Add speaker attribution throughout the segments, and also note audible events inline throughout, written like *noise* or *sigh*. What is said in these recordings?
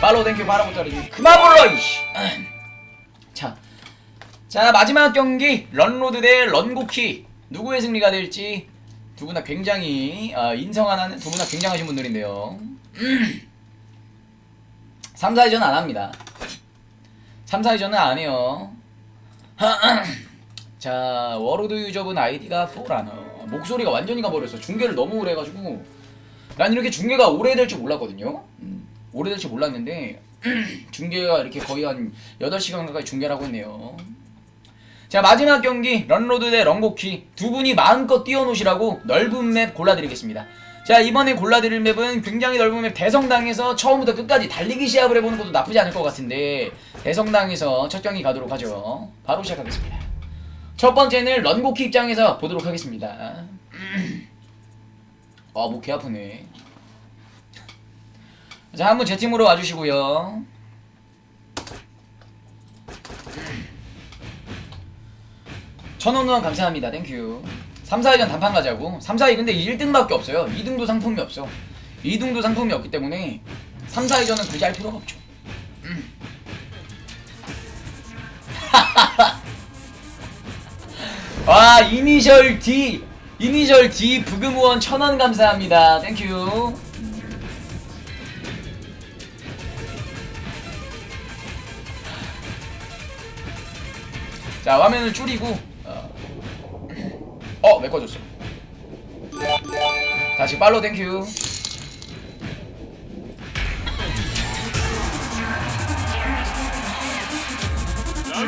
Speaker 1: 팔로우 땡큐 떨어지 그만 불러 이씨. 자, 자 마지막 경기. 런로드 대 런고키. 누구의 승리가 될지 두 분 다 굉장히 아, 인성하는 두 분 다 굉장하신 분들인데요. *clears throat* 3, 4위전은 안 합니다. 3, 4위전은 안 해요. *clears throat* 자 워로드 유저분 아이디가 포라너 목소리가 완전히 가버렸어. 중계를 너무 오래 해가지고. 난 이렇게 중계가 오래 될 줄 몰랐거든요. 음, 오래될 줄 몰랐는데 *clears throat* 중계가 이렇게 거의 한 8시간 가까이 중계를 하고 있네요. 자 마지막 경기 런로드 대 런고키. 두 분이 마음껏 뛰어노시라고 넓은 맵 골라드리겠습니다. 자 이번에 골라드릴 맵은 굉장히 넓은 맵 대성당에서 처음부터 끝까지 달리기 시합을 해보는 것도 나쁘지 않을 것 같은데 대성당에서 첫 경기 가도록 하죠. 바로 시작하겠습니다. 첫 번째는 런고키 입장에서 보도록 하겠습니다. *clears throat* 아목 개 아프네 자 한분 제 팀으로 와주시고요 천원 후원 감사합니다. 땡큐. 3, 4위전 단판 가자고. 3, 4위 근데 1등밖에 없어요. 2등도 상품이 없어. 2등도 상품이 없기 때문에 3, 4위전은 굳이 할 필요가 없죠. 음. *laughs* 와 이니셜 D 이니셜 D 부금 후원 천원 감사합니다. 땡큐. 자 화면을 줄이고 어, *clears throat* 어 메꿔줬어. 다시 팔로우 땡큐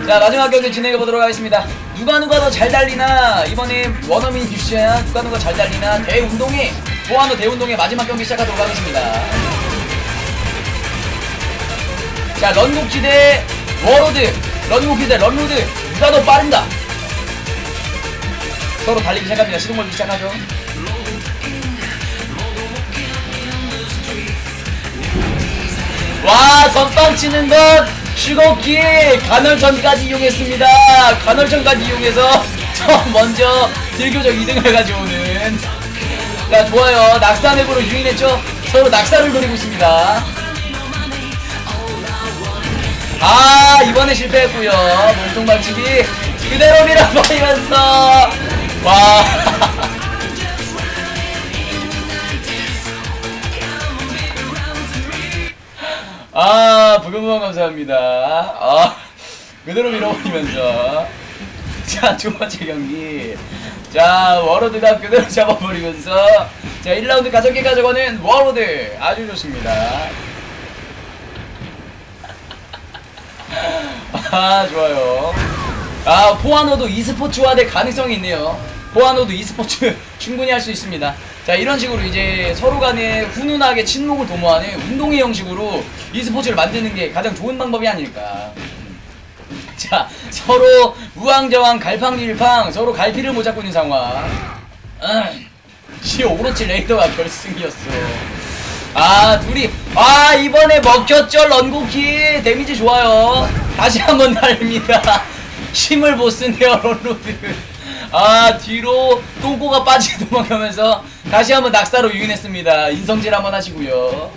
Speaker 1: 자 마지막 경기 진행해 보도록 하겠습니다. 누가 누가 더 잘 달리나? 이번에 원어민 뉴스야. 누가 누가 잘 달리나? 대운동회. 보아노 대운동회 마지막 경기 시작하도록 하겠습니다. 자 런곡지 대 워로드. 런곡지 대 런로드 누가 더 빠른가 서로 달리기 시작합니다. 시동 걸기 시작하죠. 와 선빵 치는 것 슈거키 간헐천까지 이용했습니다. 간헐천까지 이용해서 *laughs* 처음 먼저 딜교적 2등을 가져오는. 자 좋아요. 낙사맵으로 유인했죠? 서로 낙사를 노리고 있습니다 아 이번에 실패했고요 몸통 발치기 그대로 밀어버리면서 와 *laughs* 아, 부금부원 감사합니다. 아, 그대로 밀어버리면서. 자, 두 번째 경기. 자, 워로드가 그대로 *laughs* 잡아버리면서. 자, 1라운드 가정기 가져가는 워로드. 아주 좋습니다. *laughs* 아, 좋아요. 아, 포아노도 e스포츠화될 가능성이 있네요. 포아노도 e스포츠 *laughs* 충분히 할 수 있습니다. 자, 이런 식으로 이제 서로 간에 훈훈하게 친목을 도모하는 운동의 형식으로 e스포츠를 만드는 게 가장 좋은 방법이 아닐까. 자, 서로 우왕좌왕 갈팡질팡 서로 갈피를 못 잡고 있는 상황. 음, 시 오로치 레이더가 결승이었어. 아, 둘이 아, 이번에 먹혔죠. 런고키 데미지 좋아요. 다시 한번 날립니다. *laughs* 힘을 못 쓰네요, 런로드. 아, 뒤로 똥꼬가 빠지게 도망가면서 다시 한번 낙사로 유인했습니다. 인성질 한번 하시고요.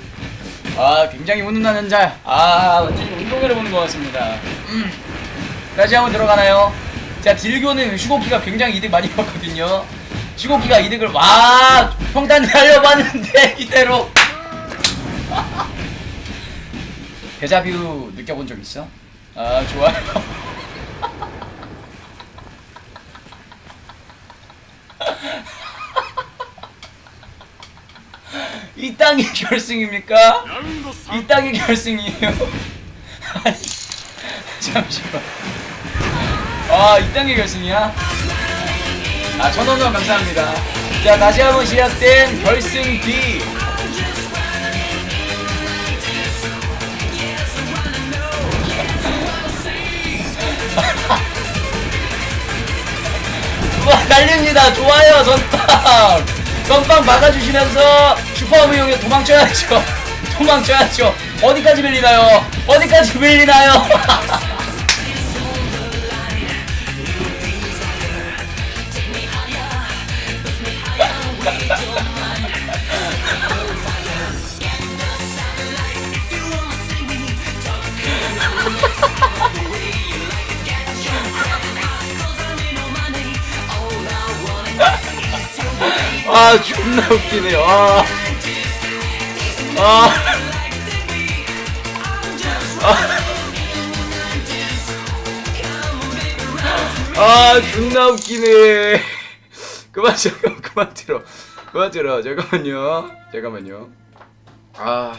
Speaker 1: 아, 굉장히 훈훈한 현자. 아, 완전히 운동을 해보는 것 같습니다. 음. 다시 한번 들어가나요? 자, 딜교는 슈고키가 굉장히 이득 많이 봤거든요. 슈고키가 이득을, 와, 평탄 달려봤는데, 이대로. *laughs* 데자뷰 느껴본 적 있어? 아, 좋아요. *laughs* 이 땅이 결승입니까? 이 땅이 결승이에요. *laughs* 잠시만. 아, 이 땅이 결승이야? 아, 천원원 감사합니다. 자, 다시 한번 시작된 결승 B. 와, 날립니다. 좋아요, 선빵. 선빵 막아주시면서 슈퍼홈 이용해 도망쳐야죠. *laughs* 도망쳐야죠. 어디까지 밀리나요? 어디까지 밀리나요? *laughs* 아 존나 웃기네 아. 아. 아 존나 웃기네. 그만 잠깐 그만 들어. 그만 들어. 잠깐만요. 잠깐만요. 아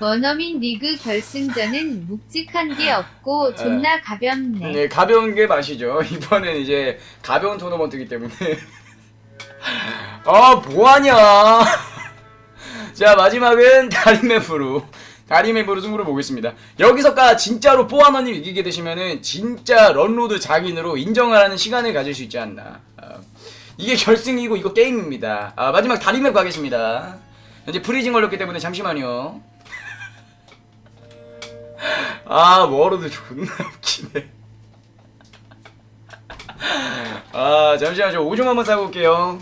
Speaker 2: 원어민 리그 결승전은 묵직한 게 없고 존나 가볍네.
Speaker 1: 네, 가벼운 게 맛이죠. *laughs* 이번엔 이제 가벼운 토너먼트이기 때문에. *laughs* 아, 뭐하냐. *laughs* 자, 마지막은 다리맵으로. 다리맵으로 승부를 보겠습니다. 여기서까 진짜로 뽀아너님 이기게 되시면은 진짜 런로드 장인으로 인정을 하는 시간을 가질 수 있지 않나. 아, 이게 결승이고 이거 게임입니다. 아, 마지막 다리맵 가겠습니다. 현재 프리징 걸렸기 때문에 잠시만요. 아, 워로드 존나 웃기네. *laughs* 아 잠시만 저 오줌 한번 싸고 올게요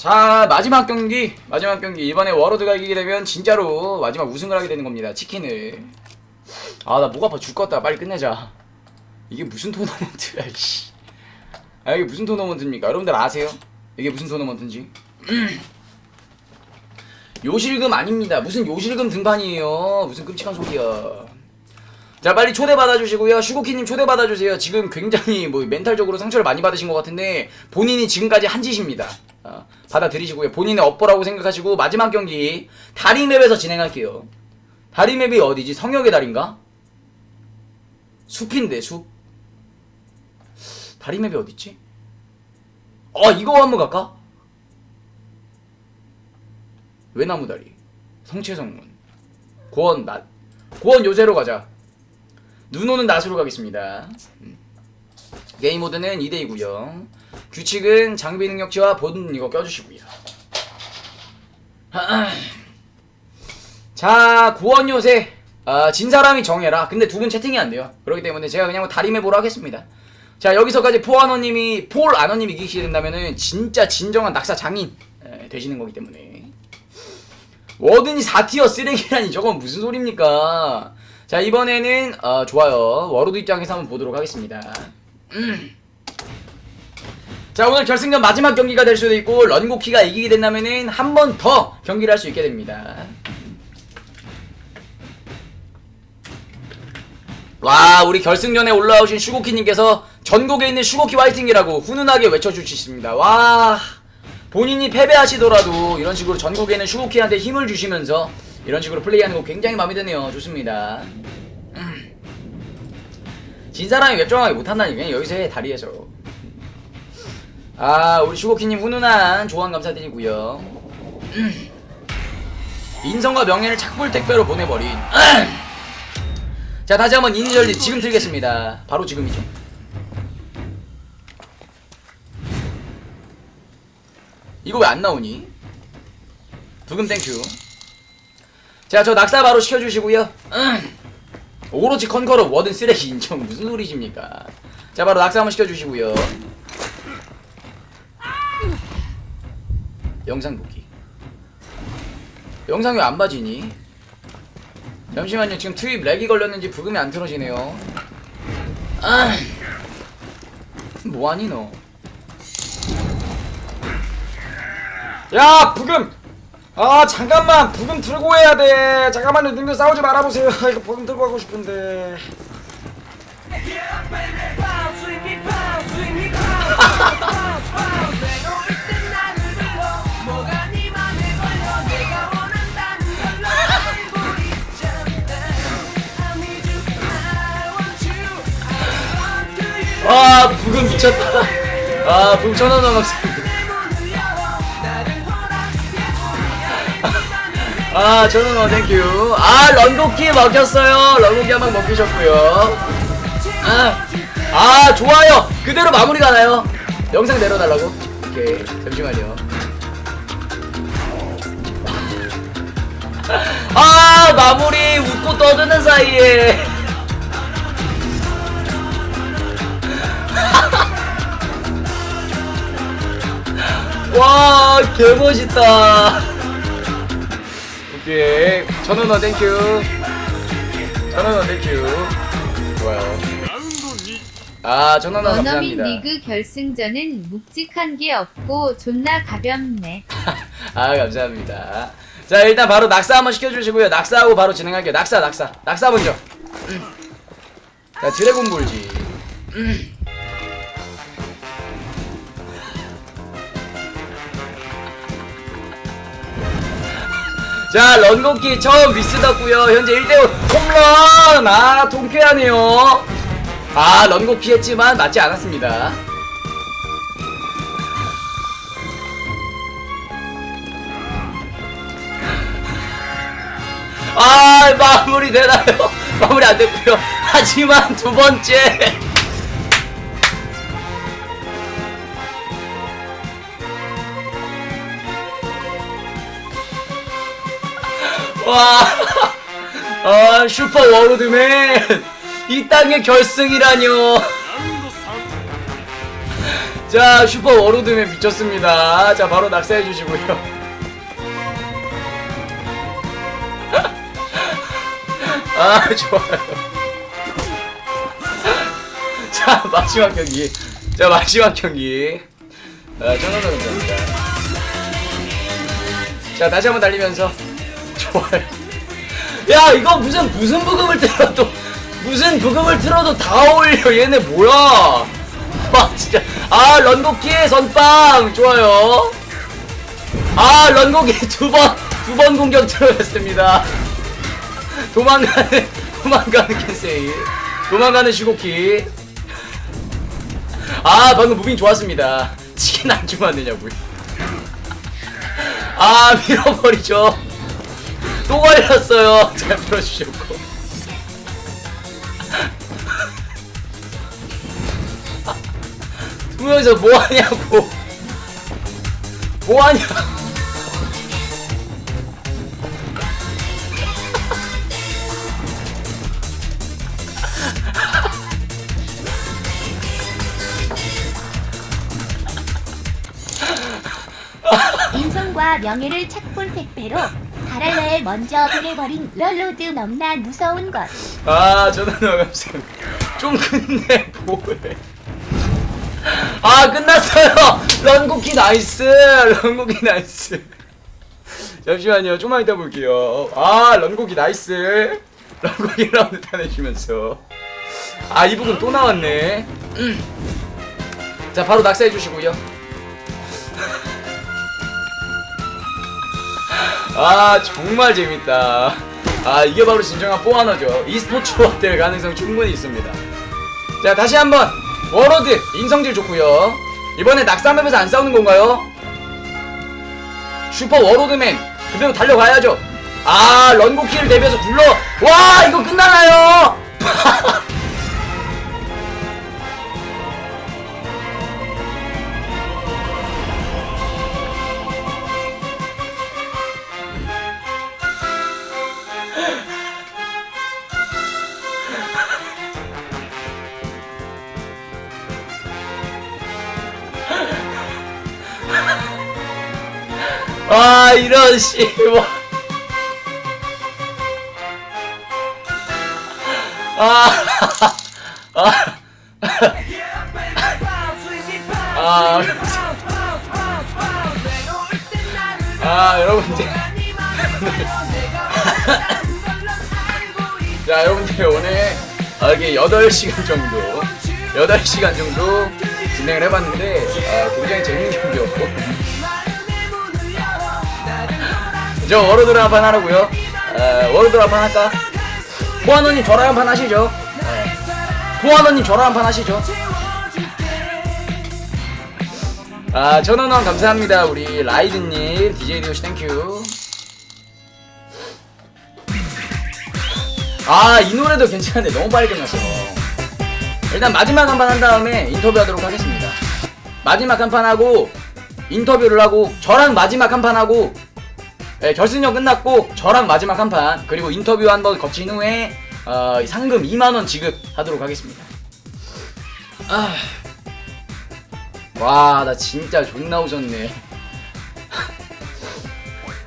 Speaker 1: 자 마지막 경기 마지막 경기. 이번에 워로드가 이기게 되면 진짜로 마지막 우승을 하게 되는 겁니다 치킨을. 아 나 목 아파 죽겠다. 빨리 끝내자. 이게 무슨 토너먼트야 이씨. 아 이게 무슨 토너먼트입니까? 여러분들 아세요? 이게 무슨 토너먼트인지? *clears throat* 요실금 아닙니다. 무슨 요실금 등판이에요. 무슨 끔찍한 소리야. 자 빨리 초대 받아주시고요. 슈고키님 초대 받아주세요. 지금 굉장히 뭐 멘탈적으로 상처를 많이 받으신 것 같은데 본인이 지금까지 한 짓입니다. 어, 받아들이시고요 본인의 업보라고 생각하시고 마지막 경기 다리맵에서 진행할게요 다리맵이 어디지 성역의 달인가? 숲인데 숲 다리맵이 어딨지? 어 이거 한번 갈까? 외나무다리 성채성문 고원 낮 고원 요새로 가자 눈 오는 낮으로 가겠습니다. 음. 게임 모드는 2대2고요. 규칙은 장비 능력치와 본 이거 껴주시고요. 자, 구원 요새 아, 진 사람이 정해라. 근데 두 분 채팅이 안 돼요. 그렇기 때문에 제가 그냥 뭐 다림해 보러 하겠습니다. 자, 여기서까지 포아너님이 폴 아너님이 이기시게 된다면은 진짜 진정한 낙사 장인 에, 되시는 거기 때문에 워든이 4티어 쓰레기라니 저건 무슨 소립니까? 자 이번에는 어, 좋아요 워로드 입장에서 한번 보도록 하겠습니다 음. 자 오늘 결승전 마지막 경기가 될 수도 있고 런고키가 이기게 된다면은 한 번 더 경기를 할 수 있게 됩니다 와 우리 결승전에 올라오신 슈고키님께서 전국에 있는 슈고키 화이팅이라고 훈훈하게 외쳐주시습니다 와 본인이 패배하시더라도 이런 식으로 전국에 있는 슈고키한테 힘을 주시면서 이런 식으로 플레이하는 거 굉장히 마음에 드네요. 좋습니다. 음. 진 사람이 웹정하게 못한다니 그냥 여기서 해 다리에서. 아 우리 슈고키님 훈훈한 조언 감사드리고요. 음. 인성과 명예를 착불 택배로 보내버린. *clears throat* 자 다시 한번 이니셜리 지금 들겠습니다. 바로 지금이죠. 이거 왜 안 나오니? 부금 땡큐. 자, 저 낙사 바로 시켜주시고요. 음. *clears throat* 오로지 컨커러 워든 쓰레기 인정 무슨 소리십니까? 자, 바로 낙사 한번 시켜주시고요. 영상 보기. 영상이 왜안 봐지니? 잠시만요. 지금 트윗 렉이 걸렸는지 부금이 안 틀어지네요. 아. 뭐하니 너? 야 부금 아 잠깐만 부금 들고 해야 돼 잠깐만요 님들 싸우지 말아보세요 *laughs* 이거 부금 들고 하고 싶은데 *laughs* 아 부금 미쳤다. 아 부금 천원 남았어. 아 저는 어 땡큐 아 런고키 먹혔어요. 런고키 한 방 먹히셨고요. 아, 아 좋아요. 그대로 마무리 가나요. 영상 내려달라고. 오케이 잠시만요. 아 마무리 웃고 떠드는 사이에 *laughs* 와 개멋있다. 오케이. 천원원 땡큐 천원원 땡큐 좋아요. 아
Speaker 2: 원어민
Speaker 1: 감사합니다.
Speaker 2: 리그 결승전은 묵직한 게 없고 존나 가볍네. *laughs*
Speaker 1: 아 감사합니다. 자 일단 바로 낙사 한번 시켜주시고요. 낙사하고 바로 진행할게요. 낙사 낙사. 낙사 먼저. 음. 자 드래곤 볼지 음. 자 런곡기 처음 미스졌고요 현재 1대5 홈런 아 통쾌하네요 아 런곡 피했지만 맞지 않았습니다 아 마무리 되나요? *laughs* 마무리 안 됐고요. 하지만 두 번째. 와, 아 슈퍼 워로드맨. 이 땅의 결승이라뇨. 자 슈퍼 워로드맨 미쳤습니다. 자 바로 낙사해 주시고요. 아 좋아요. 자 마지막 경기. 자 마지막 경기. 아 천원 감사합니다. 자 다시 한번 달리면서 좋아요 야 이거 무슨 무슨 부금을 틀어도 무슨 부금을 틀어도 다 어울려. 얘네 뭐야? 와 진짜. 아 런곡기의 선빵. 좋아요. 아 런곡기 두번 두 번 공격 들어갔습니다. 도망가는 도망가는 캔세이. 도망가는 슈고키. 아 방금 무빙 좋았습니다. 치킨 안 주면 안 되냐고요. 아 밀어버리죠 또 걸렸어요. *laughs* 잘 밀어주셨고. 두 *laughs* 명이서 뭐 하냐고. 뭐 하냐.
Speaker 3: 인성과 명예를 착볼 택배로 가랄라에 먼저 보내버린 럴로드 너무나 무서운 것.
Speaker 1: 아 저는 감사합니다. 좀 끝내 뭐해. 아 끝났어요! 런쿠키 나이스! 런쿠키 나이스. 잠시만요 좀만 이따 볼게요. 아 런쿠키 나이스. 런쿠키 라운드 타내주면서. 아 이 부분 또 나왔네. 음. 자 바로 낙사해 주시고요 아 정말 재밌다. 아 이게 바로 진정한 뽀하너죠. e스포츠와 될 가능성 충분히 있습니다. 자 다시 한번. 워로드 인성질 좋고요. 이번에 낙사맵에서 안 싸우는 건가요? 슈퍼 워로드맨 그대로 달려가야죠. 아 런고키를 대비해서 불러. 와 이거 끝나나요 *laughs* 이런 씨발 아, 아, 아, 아, 여러분들. 자, 여러분들 오늘 아, 이렇게 8시간 정도, 8시간 정도 진행을 해봤는데, 아, 굉장히 재밌는 경기였고. 저 워로드를 한판 하라고요. 에, 워로드를 한판 할까? 포아노님 저랑 한판 하시죠. 네. 포아노님 저랑 한판 하시죠. 아, 천원원 감사합니다. 우리 라이드님, DJ 디오씨 땡큐. 아 이 노래도 괜찮은데 너무 빨리 끝났어 일단 마지막 한 판 한 다음에 인터뷰하도록 하겠습니다 마지막 한 판 하고 인터뷰를 하고 저랑 마지막 한 판 하고 네, 결승전 끝났고 저랑 마지막 한 판 그리고 인터뷰 한 번 거친 후에 어, 상금 2만원 지급하도록 하겠습니다 아. 와나 진짜 존나 웃었네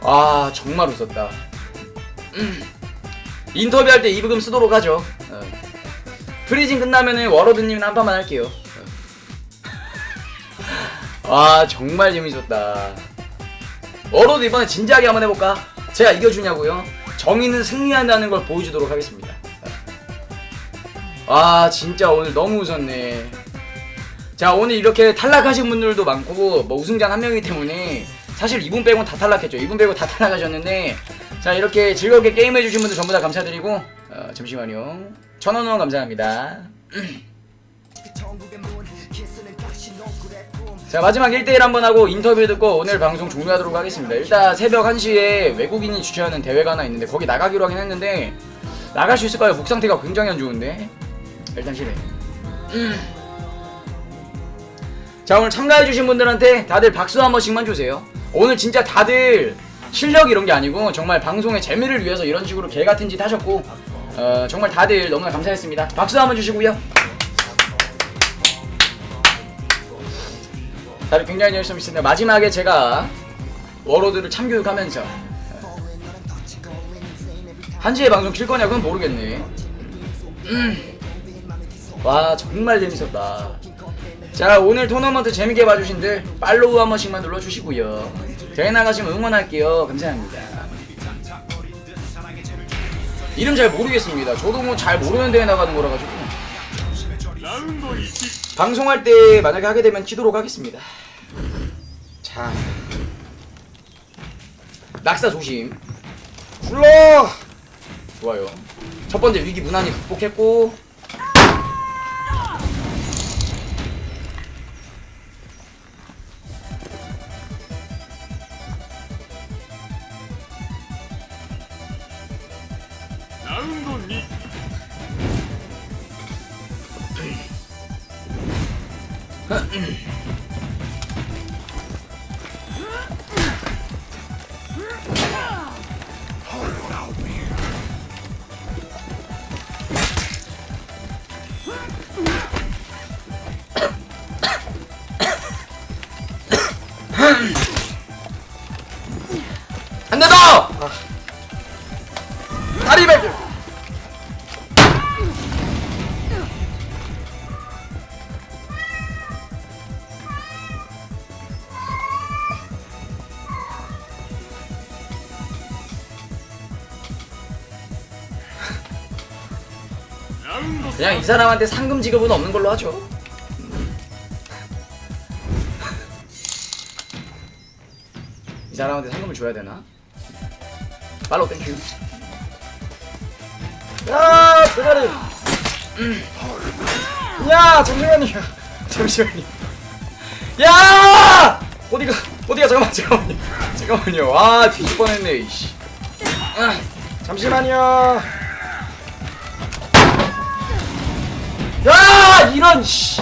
Speaker 1: 와 *laughs* 정말 웃었다 음. 인터뷰할 때 이브금 쓰도록 하죠 어. 프리징 끝나면은 워로드님이랑 한 판만 할게요 어. 와 *laughs* 정말 재밌었다 워로드 이번에 진지하게 한번 해볼까? 제가 이겨주냐고요? 정의는 승리한다는 걸 보여주도록 하겠습니다. 아 진짜 오늘 너무 웃었네. 자 오늘 이렇게 탈락하신 분들도 많고 뭐 우승자 한 명이기 때문에 사실 이분 빼고는 다 탈락했죠. 이분 빼고 다 탈락하셨는데 자 이렇게 즐겁게 게임 해주신 분들 전부 다 감사드리고 어, 잠시만요. 천원 후원 감사합니다 *clears throat* 자 마지막 1대1 한번 하고 인터뷰 듣고 오늘 방송 종료하도록 하겠습니다. 일단 새벽 1시에 외국인이 주최하는 대회가 하나 있는데 거기 나가기로 하긴 했는데 나갈 수 있을까요? 목 상태가 굉장히 안 좋은데. 일단 실해 자 오늘 참가해주신 분들한테 다들 박수 한 번씩만 주세요. 오늘 진짜 다들 실력 이런 게 아니고 정말 방송의 재미를 위해서 이런 식으로 개 같은 짓 하셨고 어, 정말 다들 너무나 감사했습니다. 박수 한 번 주시고요 다들 굉장히 열심히 했습니다 마지막에 제가 워로드를 참교육하면서 한시에 방송 킬 거냐 그건 모르겠네. 음. 와 정말 재밌었다. 자 오늘 토너먼트 재밌게 봐주신들 팔로우 한 번씩만 눌러주시고요. 대회 나가시면 응원할게요. 감사합니다. 이름 잘 모르겠습니다. 저도 뭐 잘 모르는 대회 나가는 거라 가지고 방송할 때 만약에 하게 되면 키도록 하겠습니다. 자 낙사 조심. 굴러! 좋아요. 첫 번째 위기 무난히 극복했고 안 된다! 다리 벨 그냥 이 사람한테 상금 지급은 없는 걸로 하죠. 이 사람한테 상금을 줘야 되나? 팔로우 땡큐. 야, 대가리. 음. 야, 잠시만요. *laughs* 잠시만요. 야! 어디가? 어디가? 잠깐만, 잠깐만요. 잠깐만요. 아, 뻔했네. 이씨. 아, 잠시만요. 이런 씨.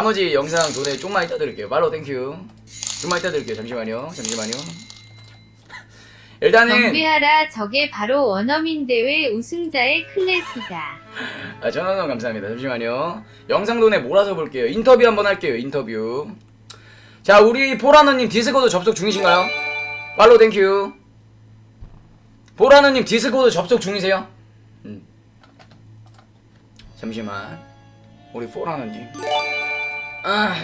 Speaker 1: 나머지 영상 돈에 좀만 이따 드릴게요. 말로 땡큐. 좀만 이따 드릴게요. 잠시만요. 잠시만요. 일단은
Speaker 2: 정비하라 저게 바로 원어민 대회 우승자의 클래스다.
Speaker 1: 아, 전화는 감사합니다. 잠시만요. 영상 돈에 몰아서 볼게요. 인터뷰 한번 할게요. 인터뷰. 자, 우리 포라너님 디스코드 접속 중이신가요? 팔로 땡큐. 포라너님 디스코드 접속 중이세요? 음. 잠시만. 우리 포라너님. 아.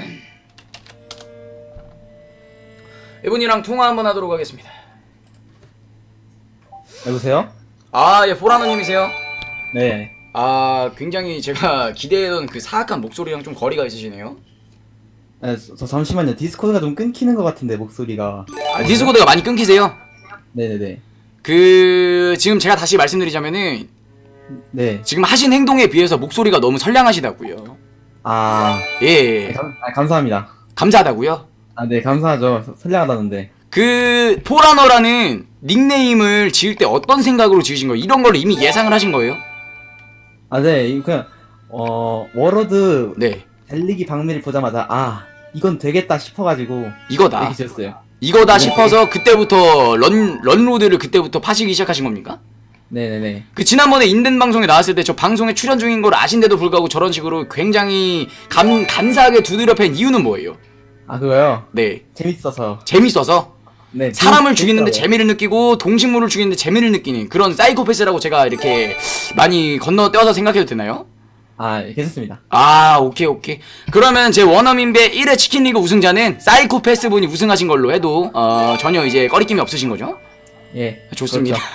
Speaker 1: 이분이랑 통화 한번 하도록 하겠습니다.
Speaker 4: 여보세요?
Speaker 1: 아, 예, 보라노님이세요?
Speaker 4: 네.
Speaker 1: 아, 굉장히 제가 기대했던 그 사악한 목소리랑 좀 거리가 있으시네요.
Speaker 4: 아, 저, 저 잠시만요. 디스코드가 좀 끊기는 것 같은데 목소리가.
Speaker 1: 아, 디스코드가 많이 끊기세요?
Speaker 4: 네네네.
Speaker 1: 그, 지금 제가 다시 말씀드리자면은,
Speaker 4: 네.
Speaker 1: 지금 하신 행동에 비해서 목소리가 너무 선량하시다고요.
Speaker 4: 아,
Speaker 1: 예, 예.
Speaker 4: 네, 감, 아 감사합니다.
Speaker 1: 감사하다고요?
Speaker 4: 아, 네, 감사하죠. 서- 선량하다는데.
Speaker 1: 그, 포라너라는 닉네임을 지을 때 어떤 생각으로 지으신 거예요? 이런 걸 이미 예상을 하신 거예요?
Speaker 4: 아, 네, 이거 그냥 어 워로드
Speaker 1: 네.
Speaker 4: 달리기 방미를 보자마자 아 이건 되겠다 싶어가지고
Speaker 1: 이거다.
Speaker 4: 지었어요.
Speaker 1: 이거다 싶어서 그때부터 런, 런로드를 그때부터 파시기 시작하신 겁니까?
Speaker 4: 네네네.
Speaker 1: 그 지난번에 인덴 방송에 나왔을 때 저 방송에 출연 중인 걸 아신데도 불구하고 저런 식으로 굉장히 간, 간사하게 두드려 팬 이유는 뭐예요?
Speaker 4: 아 그거요.
Speaker 1: 네.
Speaker 4: 재밌어서.
Speaker 1: 재밌어서
Speaker 4: 네.
Speaker 1: 사람을
Speaker 4: 재밌-
Speaker 1: 죽이는데
Speaker 4: 재밌더라고요.
Speaker 1: 재미를 느끼고 동식물을 죽이는데 재미를 느끼는 그런 사이코패스라고 제가 이렇게 많이 건너뛰어서 생각해도 되나요?
Speaker 4: 아 예, 괜찮습니다.
Speaker 1: 아 오케이 오케이 그러면 제 원어민배 1회 치킨리그 우승자는 사이코패스 분이 우승하신 걸로 해도 어, 전혀 이제 꺼리낌이 없으신 거죠?
Speaker 4: 예.
Speaker 1: 좋습니다
Speaker 4: 그렇죠.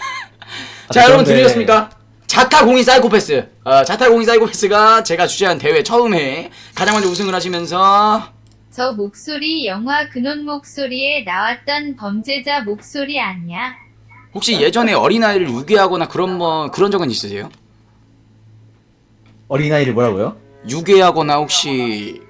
Speaker 4: 아,
Speaker 1: 자 여러분
Speaker 4: 그런데-
Speaker 1: 들으셨습니까? 자타 공인 사이코패스 어, 자타 공인 사이코패스가 제가 주최한 대회 처음 해 가장 먼저 우승을 하시면서
Speaker 2: 저 목소리 영화 근원 목소리에 나왔던 범죄자 목소리 아니야?
Speaker 1: 혹시 예전에 어린아이를 유괴하거나 그런 뭐 그런 적은 있으세요?
Speaker 4: 어린아이를 뭐라고요?
Speaker 1: 유괴하거나 혹시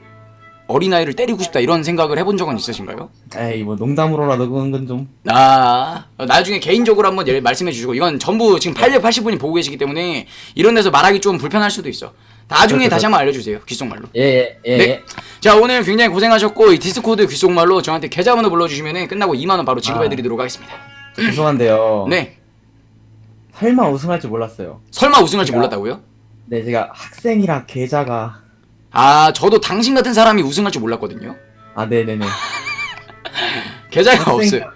Speaker 1: 어린아이를 때리고 싶다 이런 생각을 해본 적은 있으신가요?
Speaker 4: 에이 뭐 농담으로라도 그런 건 좀.
Speaker 1: 아 어, 나중에 개인적으로 한번 예- 말씀해 주시고 이건 전부 지금 880분이 보고 계시기 때문에 이런 데서 말하기 좀 불편할 수도 있어 나중에
Speaker 4: 그렇죠,
Speaker 1: 다시 한번 알려주세요 귓속말로
Speaker 4: 예예 예.
Speaker 1: 네.
Speaker 4: 예.
Speaker 1: 자 오늘 굉장히 고생하셨고 이 디스코드 귓속말로 저한테 계좌번호 불러주시면 끝나고 2만 원 바로 지급해드리도록 하겠습니다
Speaker 4: 죄송한데요. *laughs*
Speaker 1: 네
Speaker 4: 설마 우승할 줄 몰랐어요.
Speaker 1: 설마 우승할 줄
Speaker 4: 제가-
Speaker 1: 몰랐다고요?
Speaker 4: 네 제가 학생이라 계좌가
Speaker 1: 아 저도 당신 같은 사람이 우승할 줄 몰랐거든요
Speaker 4: 아 네네네. *laughs*
Speaker 1: 계좌가 없어요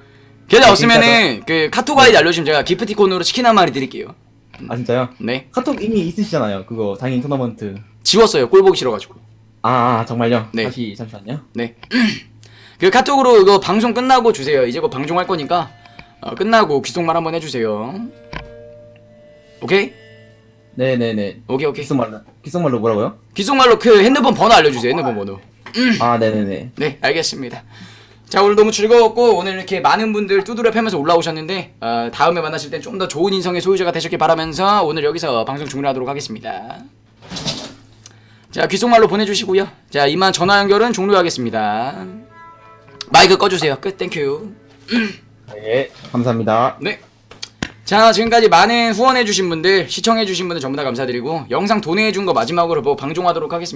Speaker 1: 계좌
Speaker 4: 네,
Speaker 1: 없으면은 그 카톡 아이디 알려주시면 제가 기프티콘으로 치킨 한 마리 드릴게요
Speaker 4: 아 진짜요?
Speaker 1: 네
Speaker 4: 카톡 이미 있으시잖아요. 그거 장인 토너먼트.
Speaker 1: 지웠어요 꼴 보기 싫어가지고
Speaker 4: 아, 아 정말요?
Speaker 1: 네.
Speaker 4: 다시 잠시만요.
Speaker 1: 네. *clears throat* 그 카톡으로 이거 방송 끝나고 주세요. 이제 곧 방송할 거니까 어, 끝나고 귀속말 한번 해주세요. 오케이?
Speaker 4: 네네네.
Speaker 1: 오케이 오케이.
Speaker 4: 귓속말로 귓속말로 뭐라고요?
Speaker 1: 귀속말로 그 핸드폰 번호 알려주세요. 핸드폰 번호.
Speaker 4: 아 네네네.
Speaker 1: 네, 알겠습니다. 자 오늘 너무 즐거웠고 오늘 이렇게 많은 분들 두드려 패면서 올라오셨는데 어, 다음에 만나실 땐 좀 더 좋은 인성의 소유자가 되셨길 바라면서 오늘 여기서 방송 종료하도록 하겠습니다. 자 귀속말로 보내주시고요. 자 이만 전화 연결은 종료하겠습니다. 마이크 꺼주세요. 끝. 땡큐.
Speaker 4: 네. 감사합니다.
Speaker 1: 네. 자 지금까지 많은 후원해주신 분들 시청해주신 분들 전부 다 감사드리고 영상 도내해준 거 마지막으로 보고 방종하도록 하겠습니다.